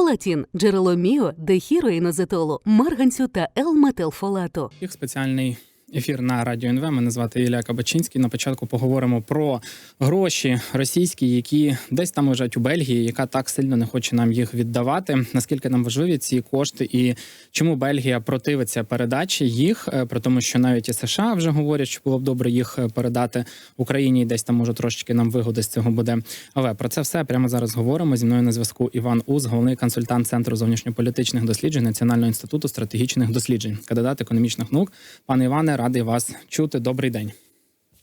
Фолатін – джерело міо, дехіроїнозетолу, марганцю та Л-метилфолату. Їх спеціальний ефір на радіо НВ. Мене звати Ілля Кабачинський. На початку поговоримо про гроші російські, які десь там лежать у Бельгії, яка так сильно не хоче нам їх віддавати. Наскільки нам важливі ці кошти, і чому Бельгія противиться передачі їх, Е, про тому, що навіть і США вже говорять, що було б добре їх е, передати Україні, і десь там може трошечки нам вигоди з цього буде. Але про це все прямо зараз говоримо. Зі мною на зв'язку Іван Уз, головний консультант Центру зовнішньополітичних досліджень Національного інституту стратегічних досліджень, кандидат економічних наук. Пане Іване, радий вас чути. Добрий день.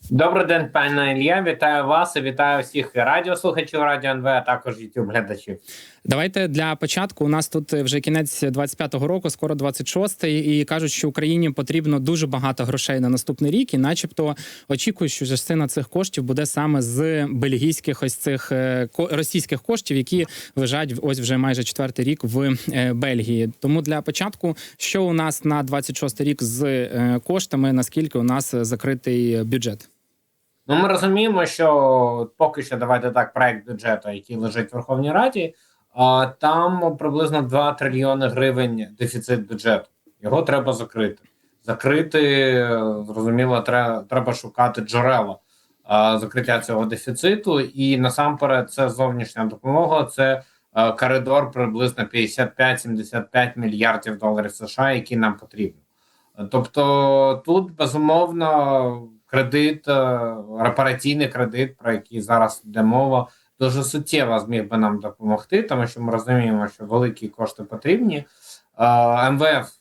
Добрий день, пане Ілля. Вітаю вас і вітаю всіх радіослухачів Радіо НВ, а також youtube глядачів. Давайте для початку. У нас тут вже кінець 25-го року, скоро 26-й, і кажуть, що Україні потрібно дуже багато грошей на наступний рік, і, начебто, очікують, що частина цих коштів буде саме з бельгійських ось цих е, російських коштів, які лежать ось вже майже четвертий рік в е, Бельгії. Тому для початку, що у нас на 26-й рік з е, коштами, наскільки у нас закритий бюджет? Ну, ми розуміємо, що поки що давайте так, проект бюджету, який лежить в Верховній Раді, а, там приблизно 2 трильйони гривень дефіцит бюджету. Його треба закрити. Закрити, зрозуміло, треба, треба шукати джерела а, закриття цього дефіциту. І насамперед, це зовнішня допомога, це коридор приблизно 55-75 мільярдів доларів США, які нам потрібні. Тобто тут безумовно кредит, е, репараційний кредит, про який зараз йде мова, дуже суттєво зміг би нам допомогти, тому що ми розуміємо, що великі кошти потрібні. Е, МВФ,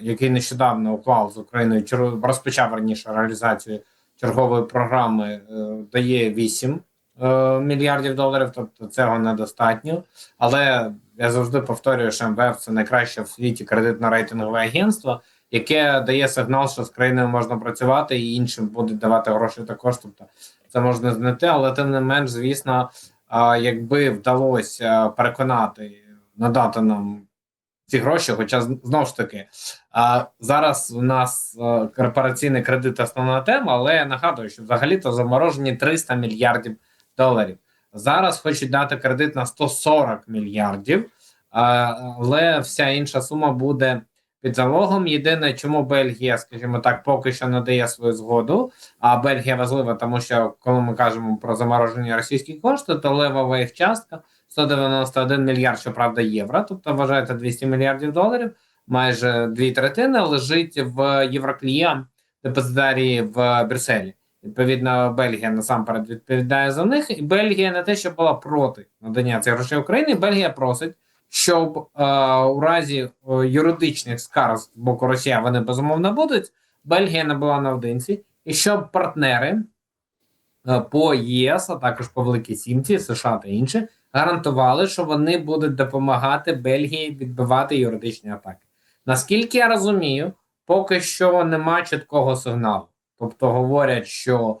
який нещодавно уклав з Україною розпочав раніше реалізацію чергової програми, е, дає 8 е, мільярдів доларів, тобто цього недостатньо. Але я завжди повторюю, що МВФ це найкраще в світі кредитно-рейтингове агентство, яке дає сигнал, що з країною можна працювати, і іншим будуть давати гроші також. Тобто це можна знайти, але тим не менш, звісно, якби вдалося переконати надати нам ці гроші, хоча знову ж таки, а, зараз у нас корпораційний кредит основна тема, але я нагадую, що взагалі-то заморожені 300 мільярдів доларів. Зараз хочуть дати кредит на 140 мільярдів, але вся інша сума буде під залогом. Єдине, чому Бельгія, скажімо так, поки що надає свою згоду. А Бельгія важлива, тому що коли ми кажемо про заморожені російські кошти, то левова їх частка 191 мільярд, щоправда, євро, тобто вважаєте 200 мільярдів доларів, майже дві третини лежить в Євроклія депозитарії в Брюсселі. Відповідно, Бельгія насамперед відповідає за них, і Бельгія не те, що була проти надання цих грошей Україні. Бельгія просить, щоб е, у разі е, юридичних скарг з боку Росії, вони безумовно будуть. Бельгія не була наодинці, і щоб партнери е, по ЄС, а також по Великій Сімці, США та інші, гарантували, що вони будуть допомагати Бельгії відбивати юридичні атаки. Наскільки я розумію, поки що нема чіткого сигналу. Тобто говорять, що е,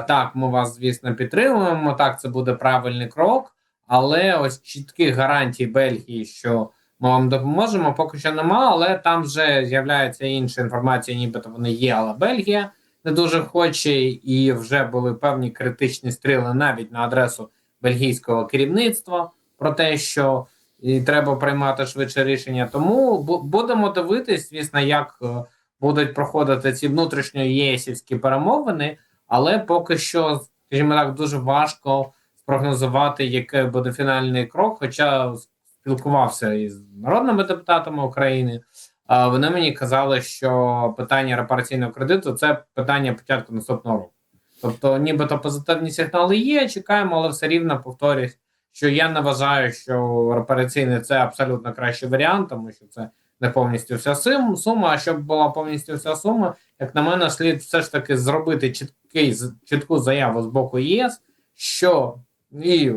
так, ми вас, звісно, підтримуємо, так, це буде правильний крок, але ось чітких гарантій Бельгії, що ми вам допоможемо, поки що нема, але там вже з'являється інша інформація, нібито вони є, але Бельгія не дуже хоче, і вже були певні критичні стріли навіть на адресу бельгійського керівництва про те, що і треба приймати швидше рішення. Тому бу- будемо дивитись, звісно, як е, будуть проходити ці внутрішньо єсівські перемовини, але поки що, скажімо так, дуже важко спрогнозувати, який буде фінальний крок. Хоча спілкувався із народними депутатами України. Вони мені казали, що питання репараційного кредиту це питання початку наступного року. Тобто, нібито позитивні сигнали є, чекаємо, але все рівно повторюсь, що я не вважаю, що репараційний це абсолютно кращий варіант, тому що це не повністю вся сума. А щоб була повністю вся сума, як на мене, слід все ж таки зробити чіткий чітку заяву з боку ЄС, що і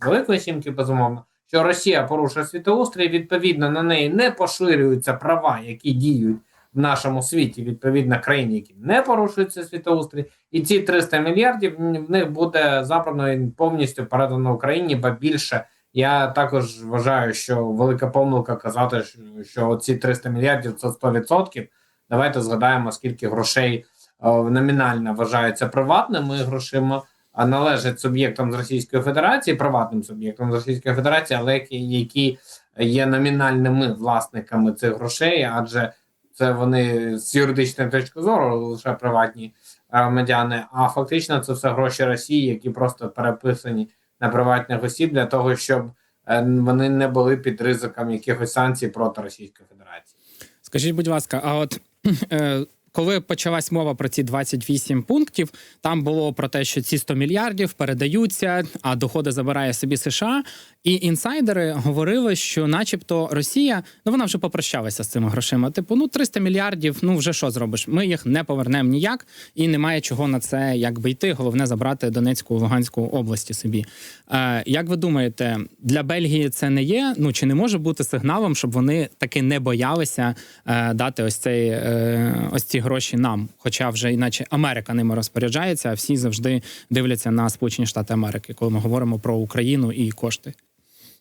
Великої сімки, безумовно, що Росія порушує світоустрій, відповідно на неї не поширюються права, які діють в нашому світі, відповідно країн, які не порушуються світоустрій, і ці 300 мільярдів в них буде забрано і повністю передано Україні, ба більше. Я також вважаю, що велика помилка казати, що, що ці 300 мільярдів це 100%. Давайте згадаємо, скільки грошей е, номінально вважаються приватними грошима. А, належать суб'єктам з Російської Федерації, приватним суб'єктам з Російської Федерації, але які, які є номінальними власниками цих грошей, адже це вони з юридичної точки зору лише приватні громадяни, а фактично це все гроші Росії, які просто переписані на приватних осіб для того, щоб е, вони не були під ризиком якихось санкцій проти Російської Федерації. Скажіть, будь ласка, а от е, коли почалась мова про ці 28 пунктів, там було про те, що ці 100 мільярдів передаються, а доходи забирає собі США. І інсайдери говорили, що, начебто, Росія ну вона вже попрощалася з цими грошима. Типу, ну 300 мільярдів. Ну вже що зробиш? Ми їх не повернемо ніяк, і немає чого на це якби йти. Головне забрати Донецьку Луганську області собі. Е, як ви думаєте, для Бельгії це не є? Ну чи не може бути сигналом, щоб вони таки не боялися е, дати ось цей е, ось ці гроші нам? Хоча вже іначе Америка ними розпоряджається, а всі завжди дивляться на Сполучені Штати Америки, коли ми говоримо про Україну і кошти.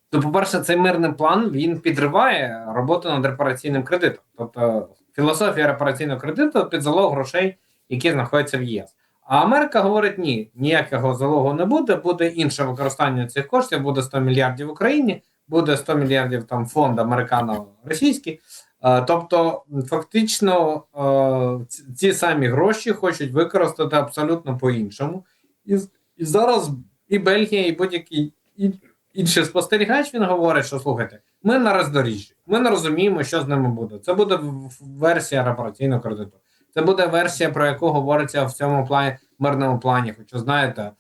То, по-перше, цей мирний план він підриває роботу над репараційним кредитом. Тобто філософія репараційного кредиту під залог грошей, які знаходяться в єС. А Америка говорить: ні, ніякого залогу не буде, буде інше використання цих коштів, буде 100 мільярдів в Україні, буде 100 мільярдів там фонд американо-російський. Тобто, фактично, ці- самі гроші хочуть використати абсолютно по-іншому. І, і зараз і Бельгія, і будь-який інший спостерігач він говорить, що слухайте, ми на роздоріжжі, ми не розуміємо, що з ними буде. Це буде версія репараційного кредиту. Це буде версія, про яку говориться в цьому плані мирному плані. Хоча знаєте,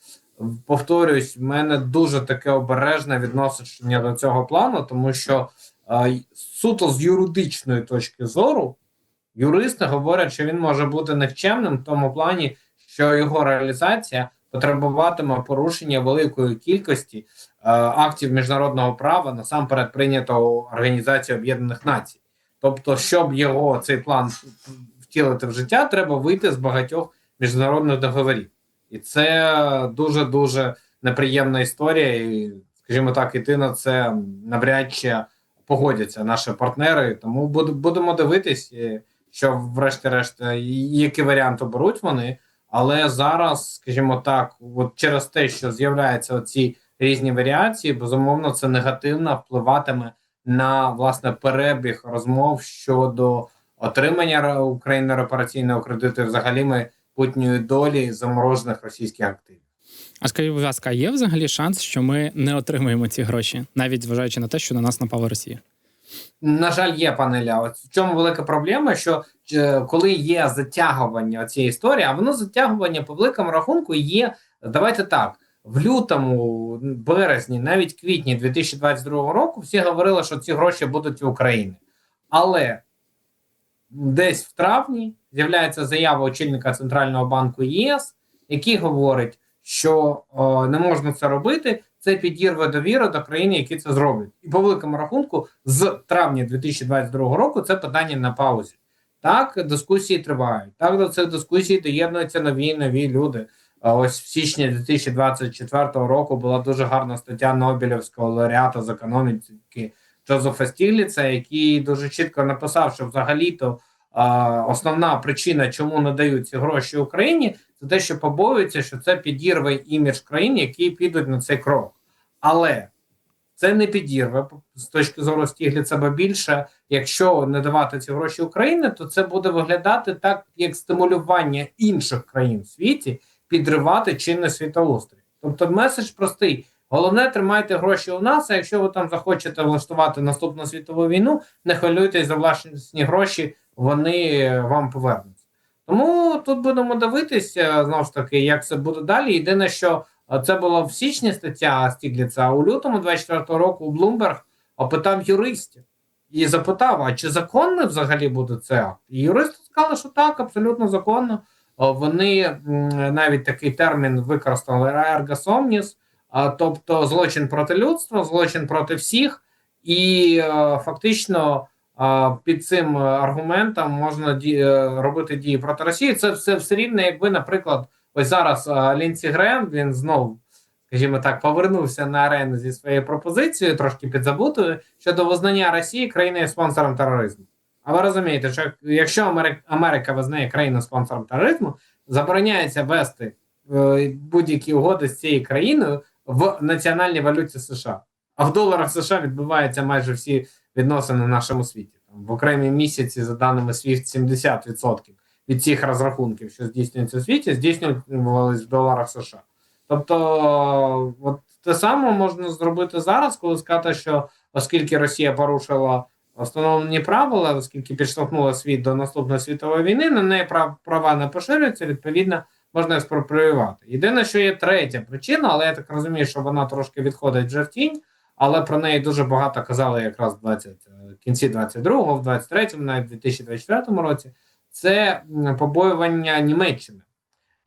повторюсь, в мене дуже таке обережне відношення до цього плану, тому що суто з юридичної точки зору юристи говорять, що він може бути никчемним в тому плані, що його реалізація потребуватиме порушення великої кількості е, актів міжнародного права насамперед прийнятого Організацією Об'єднаних Націй. Тобто, щоб його цей план втілити в життя, треба вийти з багатьох міжнародних договорів, і це дуже дуже неприємна історія. І, скажімо так, іти на це навряд чи погодяться наші партнери. Тому будемо дивитись, що, врешті-решт, е, які варіанти беруть вони. Але зараз, скажімо так, от через те, що з'являються ці різні варіації, безумовно, це негативно впливатиме на власне перебіг розмов щодо отримання України репараційного кредиту, і взагалі майбутньої долі заморожених російських активів. А скажіть, будь ласка, є взагалі шанс, що ми не отримаємо ці гроші, навіть зважаючи на те, що на нас напала Росія? На жаль, є пане Ілля. От в чому велика проблема, що е, коли є затягування цієї історії, а воно затягування по великому рахунку є. Давайте так. В лютому, березні, навіть квітні 2022 року всі говорили, що ці гроші будуть в Україні. Але десь в травні з'являється заява очільника Центрального банку ЄС, який говорить, що е, не можна це робити. Це підірве довіру до країн, які це зроблять. І по великому рахунку, з травня 2022 року це питання на паузі. Так, дискусії тривають. Так, до цих дискусій доєднуються нові нові люди. Ось в січні 2024 року була дуже гарна стаття Нобелівського лауреата з економіки Джозефа Стігліца, який дуже чітко написав, що взагалі-то основна причина, чому не дають ці гроші Україні, це те, що побоюються, що це підірве імідж країн, які підуть на цей крок. Але це не підірве з точки зору Стігліца, бо більше, якщо не давати ці гроші Україні, то це буде виглядати так, як стимулювання інших країн в світі підривати чинний світоустрій. Тобто меседж простий. Головне, тримайте гроші у нас. А якщо ви там захочете влаштувати наступну світову війну, не хвилюйтесь за власні гроші, вони вам повернуться. Тому тут будемо дивитися знову ж таки, як це буде далі. Єдине, що е, це була в січні стаття Стігліца, а у лютому 24-го року Блумберг опитав юристів і запитав: а чи законний взагалі буде це акт? І юристи сказали, що так, абсолютно законно. Вони навіть такий термін використали «erga а тобто злочин проти людства, злочин проти всіх, і е, фактично е, під цим аргументом можна ді, е, робити дії проти Росії. Це все все рівно, якби, наприклад, ось зараз е, Лінсі Грем він знов, скажімо так, повернувся на арену зі своєю пропозицією, трошки підзабутою щодо визнання Росії країною спонсором тероризму. А ви розумієте, що якщо Америка, визнає країну спонсором тероризму, забороняється вести е, будь-які угоди з цією країною в національній валюті США. А в доларах США відбуваються майже всі відносини в нашому світі. Там в окремі місяці, за даними SWIFT, 70% від всіх розрахунків, що здійснюються в світі, здійснювалися в доларах США. Тобто, от те саме можна зробити зараз, коли сказати, що оскільки Росія порушила встановлені правила, оскільки підштовхнула світ до наступної світової війни, на неї прав- права не поширюються, відповідно, можна експропріювати. Єдине, що є третя причина, але я так розумію, що вона трошки відходить вже в тінь, але про неї дуже багато казали якраз в 20, е, кінці 22-го, в 23-му, навіть в 2024 році. Це побоювання Німеччини.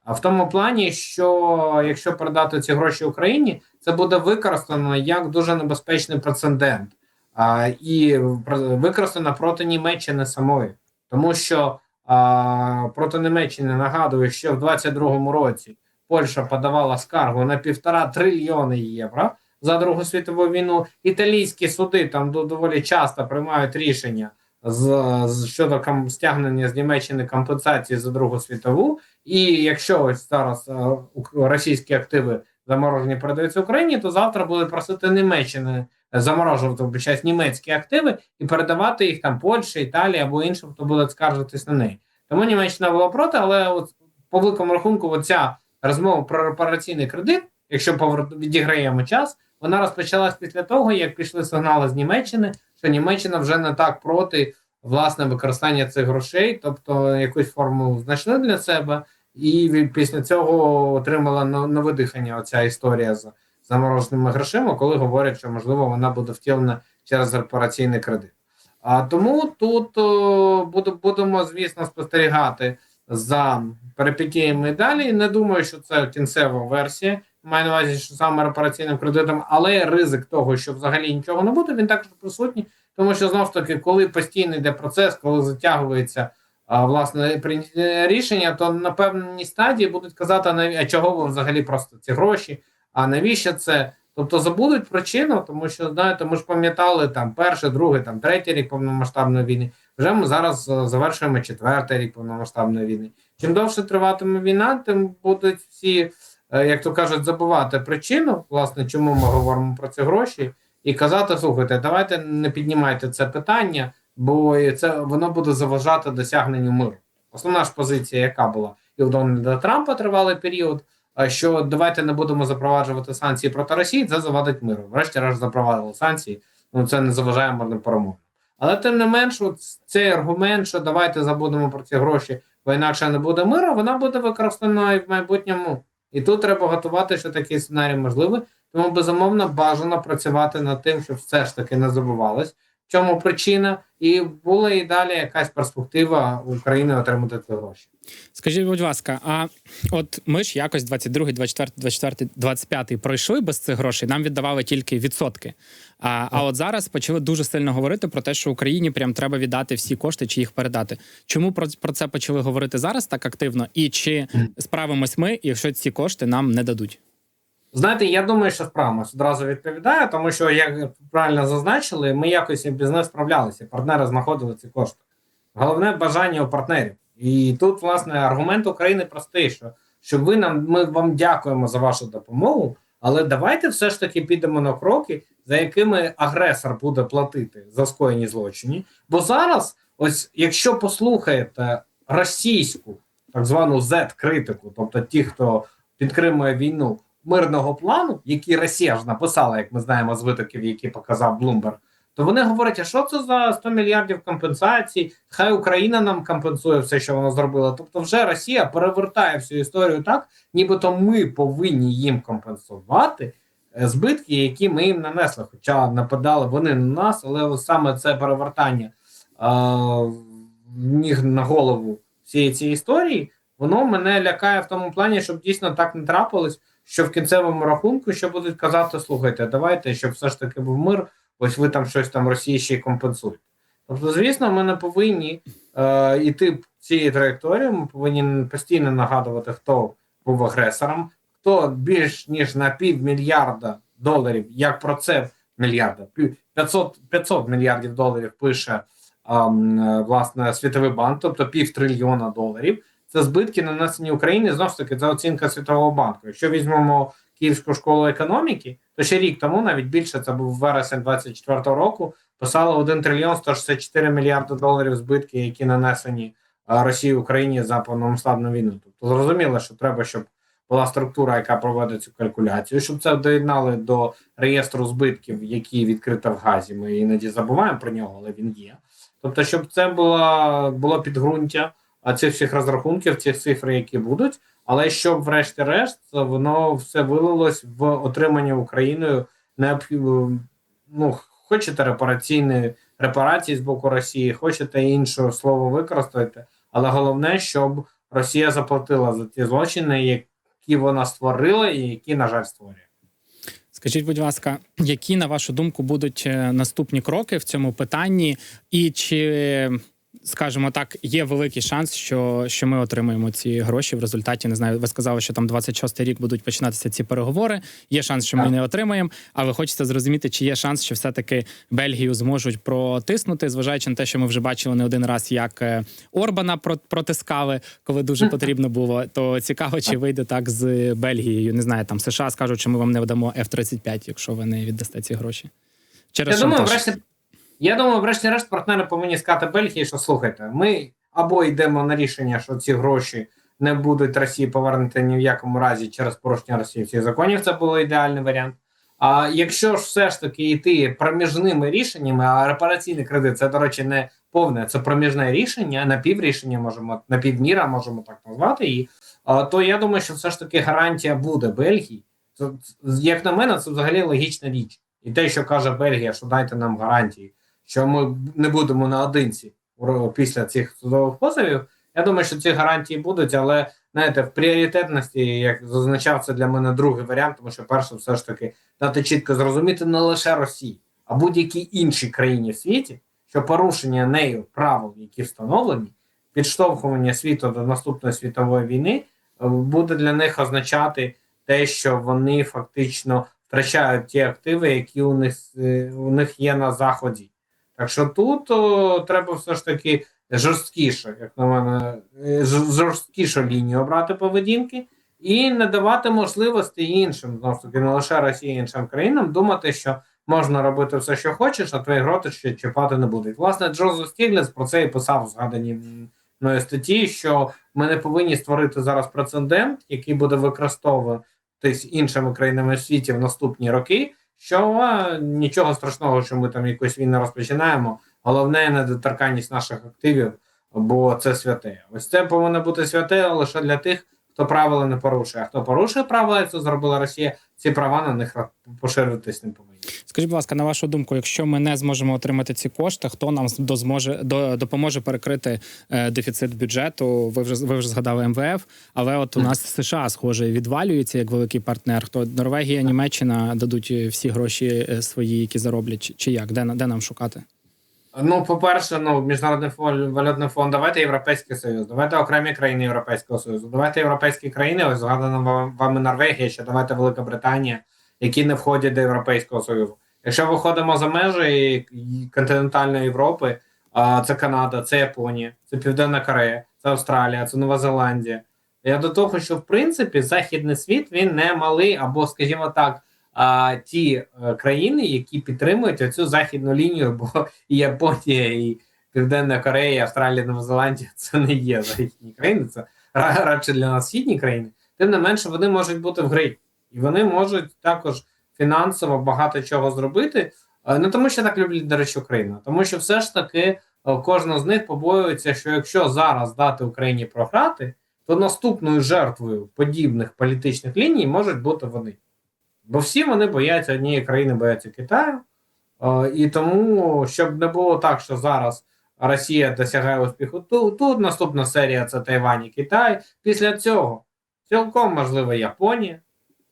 А в тому плані, що якщо передати ці гроші Україні, це буде використано як дуже небезпечний прецедент а, і використано проти Німеччини самої, тому що а, проти Німеччини нагадую, що в 22-му році Польща подавала скаргу на півтора трильйони євро за Другу світову війну. Італійські суди там до- доволі часто приймають рішення з, з щодо кам, стягнення з Німеччини компенсації за Другу світову. І якщо ось зараз е, ук- російські активи заморожені передаються Україні, то завтра будуть просити Німеччини заморожувати вибачаюсь, німецькі активи і передавати їх там Польщі, Італії або іншим, хто буде скаржитись на неї. Тому Німеччина була проти, але от по великому рахунку, оця розмова про репараційний кредит, якщо відіграємо час, вона розпочалась після того, як пішли сигнали з Німеччини, що Німеччина вже не так проти власне використання цих грошей, тобто якусь форму знайшли для себе, і після цього отримала но- нове дихання. Оця історія з замороженими грошима, коли говорять, що можливо вона буде втілена через репараційний кредит. А тому тут о, буду- будемо, звісно, спостерігати за перипетіями далі. Не думаю, що це кінцева версія. Маю на увазі, що саме репараційним кредитом, але ризик того, що взагалі нічого не буде, він також присутній, тому що знов таки, коли постійно йде процес, коли затягується а, власне прийняття рішення, то на певній стадії будуть казати, а чого ви взагалі просто ці гроші, а навіщо це? Тобто забудуть причину, тому що знаєте, ми ж пам'ятали там перший, другий, там третій рік повномасштабної війни. Вже ми зараз е, завершуємо четвертий рік повномасштабної війни. Чим довше триватиме війна, тим будуть всі, як то кажуть, забувати причину, власне, чому ми говоримо про ці гроші, і казати: слухайте, давайте не піднімайте це питання, бо це воно буде заважати досягненню миру. Основна ж позиція, яка була і у Дональда Трампа тривалий період. Що давайте не будемо запроваджувати санкції проти Росії, це завадить миру. Врешті-решт запровадили санкції, ну це не заважає мирним перемогам. Але тим не менш, цей аргумент, що давайте забудемо про ці гроші, бо інакше не буде миру, вона буде використана і в майбутньому. І тут треба готувати, що такий сценарій можливий. Тому безумовно бажано працювати над тим, щоб все ж таки не забувалось, в чому причина, і була і далі якась перспектива України отримати ці гроші. Скажіть, будь ласка, а от ми ж якось 22, 24, 24, 25 пройшли без цих грошей, нам віддавали тільки відсотки. А, а от зараз почали дуже сильно говорити про те, що Україні прям треба віддати всі кошти чи їх передати. Чому про, про це почали говорити зараз так активно? І чи справимось ми, якщо ці кошти нам не дадуть? Знаєте, я думаю, що справимось одразу відповідаю, тому що, як правильно зазначили, ми якось без них справлялися. Партнери знаходили ці кошти. Головне бажання у партнерів. І тут, власне, аргумент України простий: що, що ви нам ми вам дякуємо за вашу допомогу, але давайте все ж таки підемо на кроки, за якими агресор буде платити за скоєні злочини. Бо зараз, ось якщо послухаєте російську так звану Z-критику, тобто ті, хто підтримує війну мирного плану, який Росія ж написала, як ми знаємо з витоків, які показав Блумберг, то вони говорять: а що це за 100 мільярдів компенсацій? Хай Україна нам компенсує все, що вона зробила. Тобто, вже Росія перевертає всю історію так, нібито ми повинні їм компенсувати е, збитки, які ми їм нанесли. Хоча нападали вони на нас, але саме це перевертання е, ніг на голову всієї цієї історії, воно мене лякає в тому плані, щоб дійсно так не трапилось, що в кінцевому рахунку що будуть казати: слухайте, давайте, щоб все ж таки був мир, ось ви там щось там Росії ще й компенсуєте. Тобто, звісно, ми не повинні е, йти цією траєкторією, ми повинні постійно нагадувати, хто був агресором, хто більш ніж на півмільярда доларів, як про це мільярда, пів- 500, 500 мільярдів доларів пише ем, е, власне Світовий банк, тобто пів трильйона доларів. Це збитки нанесені Україні. Знову ж таки, це оцінка Світового банку. Якщо візьмемо Київську школу економіки, то ще рік тому, навіть більше, це був вересень 24-го року, писали 1 трильйон 164 мільярди доларів збитки, які нанесені Росії Україні за повномасштабну війну. Тобто зрозуміло, що треба, щоб була структура, яка проводить цю калькуляцію, щоб це доєднали до реєстру збитків, які відкрито в газі. Ми іноді забуваємо про нього, але він є. Тобто, щоб це було, було підґрунтя а, цих всіх розрахунків, цих цифр, які будуть, але щоб, врешті-решт, воно все вилилось в отримання Україною необхідно, ну, хочете репараційні репарації з боку Росії, хочете інше слово використати, але головне, щоб Росія заплатила за ті злочини, які вона створила, і які, на жаль, створює. Скажіть, будь ласка, які на вашу думку будуть е, наступні кроки в цьому питанні, і чи скажімо так, є великий шанс, що, що ми отримаємо ці гроші в результаті. Не знаю, ви сказали, що там 26-й рік будуть починатися ці переговори. Є шанс, що ми не отримаємо. А ви хочете зрозуміти, чи є шанс, що все-таки Бельгію зможуть протиснути, зважаючи на те, що ми вже бачили не один раз, як е, Орбана про- протискали, коли дуже потрібно було. То цікаво, чи вийде так з Бельгією. Не знаю, там США скажуть, що ми вам не видамо F-35, якщо ви не віддасте ці гроші. Через Я думаю, врешті, я думаю, врешті-решт партнери повинні сказати Бельгії, що слухайте, ми або йдемо на рішення, що ці гроші не будуть Росії повернути ні в якому разі через порушення Росії всіх законів. Це було ідеальний варіант. А якщо ж все ж таки йти проміжними рішеннями, а репараційний кредит це, до речі, не повне, це проміжне рішення, напіврішення можемо напівміра, можемо так назвати її. То я думаю, що все ж таки гарантія буде Бельгії. Це, як на мене, це взагалі логічна річ. І те, що каже Бельгія, що дайте нам гарантії, що ми не будемо наодинці після цих судових позовів. Я думаю, що ці гарантії будуть, але знаєте, в пріоритетності, як зазначав, це для мене другий варіант, тому що перше, все ж таки, дати чітко зрозуміти не лише Росії, а будь-якій іншій країні в світі, що порушення нею правил, які встановлені, підштовхування світу до наступної світової війни, е, буде для них означати те, що вони фактично втрачають ті активи, які у них е, у них є на заході. Так що тут о, треба все ж таки жорсткіше, як на мене, е, жорсткішу лінію обрати поведінки і не давати можливості іншим, знову ж таки, не лише Росії, іншим країнам думати, що можна робити все, що хочеш, а твої гроти ще чіпати не будуть. Власне, Джозеф Стігліц про це і писав в згаданій мною статті, що ми не повинні створити зараз прецедент, який буде використовуватись іншими країнами світі в наступні роки. Що нічого страшного, що ми там якусь війну розпочинаємо. Головне недоторканність наших активів, бо це святе. Ось це повинно бути святе лише для тих, хто правила не порушує. А хто порушує правила, це зробила Росія, ці права на них поширюватись не повинні. Скажіть, будь ласка, на вашу думку, якщо ми не зможемо отримати ці кошти, хто нам дозможе до допоможе перекрити е, дефіцит бюджету? Ви вже ви вже згадали МВФ, але от у нас США схоже відвалюється як великий партнер. Хто Норвегія, Німеччина дадуть всі гроші е, свої, які зароблять, чи, як? Де де нам шукати? Ну, по-перше, ну, Міжнародний фонд, валютний фонд, давайте Європейський Союз, давайте окремі країни Європейського Союзу, давайте європейські країни, ось згадана вам- вами Норвегія, ще давайте Велика Британія, які не входять до Європейського Союзу. Якщо виходимо за межі континентальної Європи, це Канада, це Японія, це Південна Корея, це Австралія, це Нова Зеландія. Я до того, що в принципі західний світ він не малий, або, скажімо так, а, ті е, країни, які підтримують оцю західну лінію, бо і Японія, і Південна Корея, і Австралія, Нова Зеландія це не є західні країни, це радше для нас східні країни. Тим не менше, вони можуть бути в грі, і вони можуть також фінансово багато чого зробити. Не тому, що так люблять, до речі, Україну, тому що все ж таки е, кожна з них побоюється, що якщо зараз дати Україні програти, то наступною жертвою подібних політичних ліній можуть бути вони. Бо всі вони бояться однієї країни, бояться Китаю. Е, І тому, щоб не було так, що зараз Росія досягає успіху тут, тут наступна серія це Тайвань і Китай. Після цього цілком можливо Японія,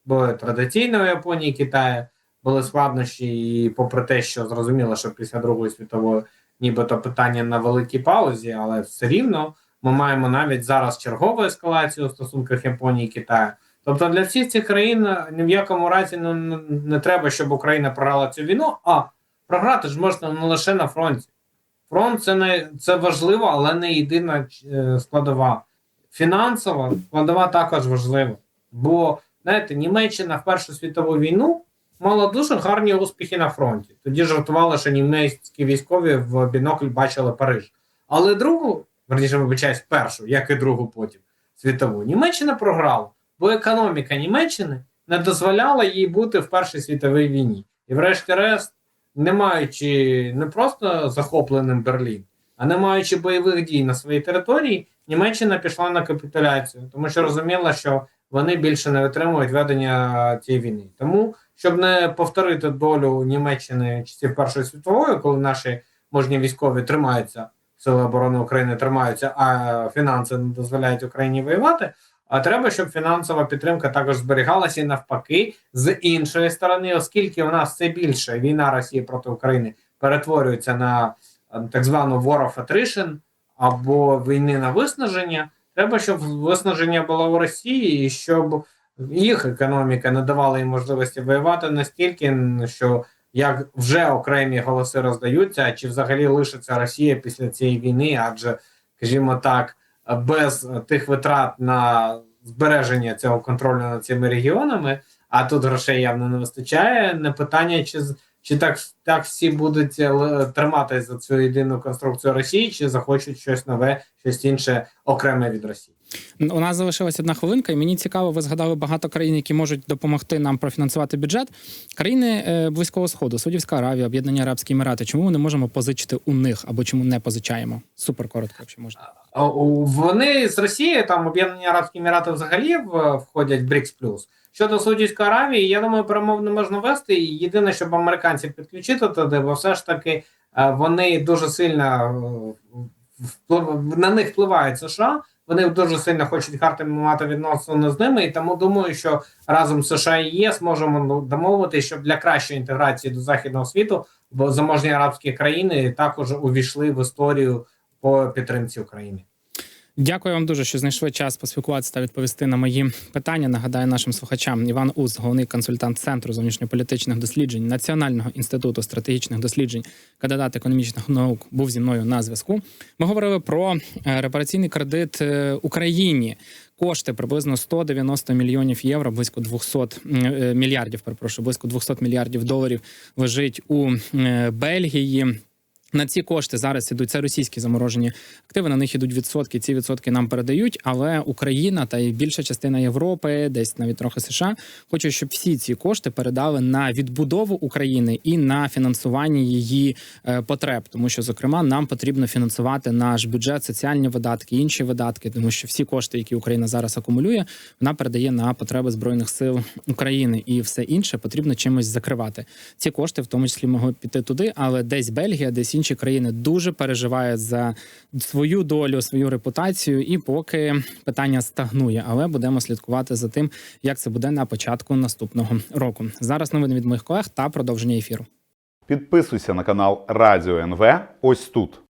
бо традиційно у Японії і Китаю були складнощі, і попри те, що зрозуміло, що після Другої світової нібито питання на великій паузі, але все рівно ми маємо навіть зараз чергову ескалацію у стосунках Японії і Китаю. Тобто для всіх цих країн е, ні в якому разі ну, не, треба, щоб Україна програла цю війну, а програти ж можна не лише на фронті. Фронт це не це важливо, але не єдина е, складова. фінансова складова також важлива. Бо, знаєте, Німеччина в Першу світову війну мала дуже гарні успіхи на фронті. Тоді жартували, що німецькі військові в бінокль бачили Париж. Але другу, верніше, вибачаюсь, першу, як і другу потім світову, Німеччина програла, бо економіка Німеччини не дозволяла їй бути в Першій світовій війні. І, врешті-решт, не маючи не просто захопленим Берлін, а не маючи бойових дій на своїй території, Німеччина пішла на капітуляцію, тому що розуміла, що вони більше не витримують ведення цієї війни. Тому, щоб не повторити долю Німеччини часів Першої світової, коли наші можні військові тримаються, сили оборони України тримаються, а фінанси не дозволяють Україні воювати. А треба, щоб фінансова підтримка також зберігалася і навпаки, з іншої сторони, оскільки у нас все більше війна Росії проти України перетворюється на е, так звану war of attrition або війни на виснаження. Треба, щоб виснаження було в Росії, і щоб їх економіка не давала їм можливості воювати настільки, що як вже окремі голоси роздаються, чи взагалі лишиться Росія після цієї війни, адже, скажімо так, без тих витрат на збереження цього контролю над цими регіонами, а тут грошей явно не вистачає. Не питання, чи чи так, так всі будуть е, триматись за цю єдину конструкцію Росії, чи захочуть щось нове, щось інше окреме від Росії. У нас залишилась одна хвилинка, і мені цікаво, ви згадали багато країн, які можуть допомогти нам профінансувати бюджет. Країни е, Близького Сходу, Саудівська Аравія, Об'єднані Арабські Емірати. Чому ми не можемо позичити у них або чому не позичаємо? Супер коротко, якщо можна. Вони з Росії, там Об'єднані Арабські Емірати взагалі входять в БРІКС плюс. Щодо Саудівської Аравії, я думаю, перемов не можна вести. Єдине, щоб американців підключити туди, бо все ж таки е, вони дуже сильно е, вплив... на них впливають США. Вони дуже сильно хочуть гарно мати відносини з ними, і тому думаю, що разом з США і ЄС можемо ну, домовитися, щоб для кращої інтеграції до західного світу, бо заможні арабські країни також увійшли в історію по підтримці України. Дякую вам дуже, що знайшли час поспілкуватися та відповісти на мої питання. Нагадаю нашим слухачам Іван Ус, головний консультант Центру зовнішньополітичних досліджень Національного інституту стратегічних досліджень, кандидат економічних наук, був зі мною на зв'язку. Ми говорили про е, репараційний кредит е, Україні. Кошти приблизно 190 мільйонів євро, близько 200 е, мільярдів. Перепрошую, близько 200 мільярдів доларів лежить у Бельгії. На ці кошти зараз ідуть це російські заморожені активи. На них ідуть відсотки. Ці відсотки нам передають. Але Україна та й більша частина Європи, десь навіть трохи США, хочуть, щоб всі ці кошти передали на відбудову України і на фінансування її е, потреб. Тому що, зокрема, нам потрібно фінансувати наш бюджет, соціальні видатки, інші видатки, тому що всі кошти, які Україна зараз акумулює, вона передає на потреби збройних сил України, і все інше потрібно чимось закривати. Ці кошти, в тому числі, могли піти туди, але десь Бельгія, десь інші країни дуже переживають за свою долю, свою репутацію, і поки питання стагнує. Але будемо слідкувати за тим, як це буде на початку наступного року. Зараз новини від моїх колег та продовження ефіру. Підписуйся на канал Радіо НВ ось тут.